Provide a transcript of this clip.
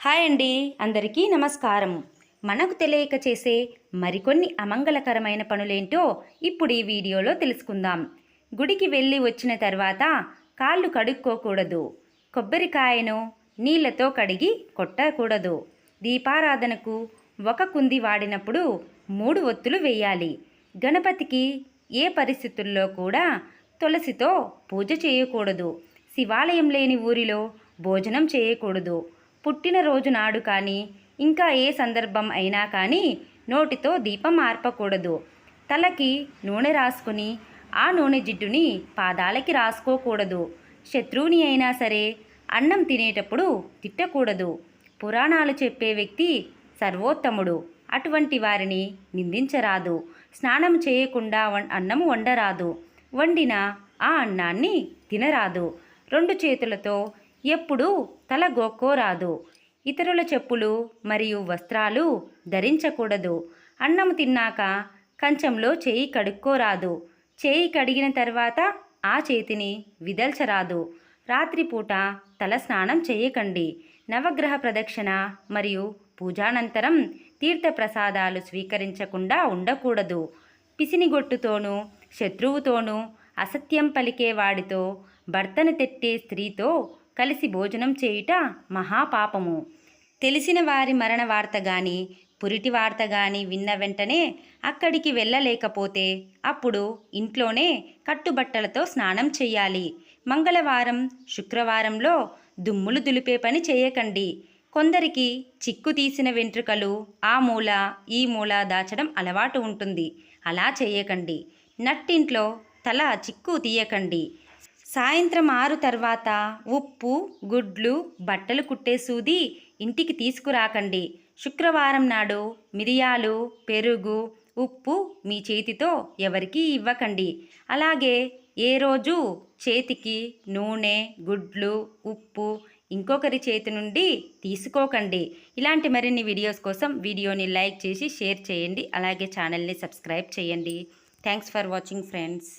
Hi అండి. అందరికీ నమస్కారం. మనకు తెలియక చేసే మరికొన్ని అమంగళకరమైన పనులేంటో ఇప్పుడు ఈ వీడియోలో తెలుసుకుందాం. గుడికి వెళ్ళి వచ్చిన తర్వాత కాళ్ళు కడుక్కోకూడదు. కొబ్బరికాయను నీళ్ళతో కడిగి కొట్టకూడదు. దీపారాధనకు ఒక కుంది వాడినప్పుడు మూడు ఒత్తులు వేయాలి. గణపతికి ఏ పరిస్థితుల్లో కూడా తులసితో పూజ చేయకూడదు. శివాలయం లేని ఊరిలో భోజనం చేయకూడదు. పుట్టినరోజు నాడు కానీ ఇంకా ఏ సందర్భం అయినా కానీ నోటితో దీపం ఆర్పకూడదు. తలకి నూనె రాసుకుని ఆ నూనె జిడ్డుని పాదాలకి రాసుకోకూడదు. శత్రువుని అయినా సరే అన్నం తినేటప్పుడు తిట్టకూడదు. పురాణాలు చెప్పే వ్యక్తి సర్వోత్తముడు. అటువంటి వారిని నిందించరాదు. స్నానం చేయకుండా వం- అన్నం వండరాదు. వండిన ఆ అన్నాన్ని తినరాదు. రెండు చేతులతో ఎప్పుడూ తల గోక్కోరాదు. ఇతరుల చెప్పులు మరియు వస్త్రాలు ధరించకూడదు. అన్నం తిన్నాక కంచంలో చేయి కడుక్కోరాదు. చేయి కడిగిన తర్వాత ఆ చేతిని విదల్చరాదు. రాత్రిపూట తల స్నానం చేయకండి. నవగ్రహ ప్రదక్షిణ మరియు పూజానంతరం తీర్థప్రసాదాలు స్వీకరించకుండా ఉండకూడదు. పిసినిగొట్టుతోనూ శత్రువుతోనూ అసత్యం పలికే వాడితో భర్తను తెట్టే స్త్రీతో కలిసి భోజనం చేయుట మహాపాపము. తెలిసిన వారి మరణ వార్త గాని పురిటి వార్త గాని విన్న వెంటనే అక్కడికి వెళ్ళలేకపోతే అప్పుడు ఇంట్లోనే కట్టుబట్టలతో స్నానం చేయాలి. మంగళవారం శుక్రవారంలో దుమ్ములు దులిపే పని చేయకండి. కొందరికి చిక్కు తీసిన వెంట్రుకలు ఆ మూల ఈ మూల దాచడం అలవాటు ఉంటుంది. అలా చేయకండి. నట్టింట్లో తల చిక్కు తీయకండి. సాయంత్రం ఆరు తర్వాత ఉప్పు గుడ్లు బట్టలు కుట్టే సూది ఇంటికి తీసుకురాకండి. శుక్రవారం నాడు మిరియాలు పెరుగు ఉప్పు మీ చేతితో ఎవరికీ ఇవ్వకండి. అలాగే ఏ రోజు చేతికి నూనె గుడ్లు ఉప్పు ఇంకొకరి చేతి నుండి తీసుకోకండి. ఇలాంటి మరిన్ని వీడియోస్ కోసం వీడియోని లైక్ చేసి షేర్ చేయండి. అలాగే ఛానల్ని సబ్స్క్రైబ్ చేయండి. Thanks for watching friends.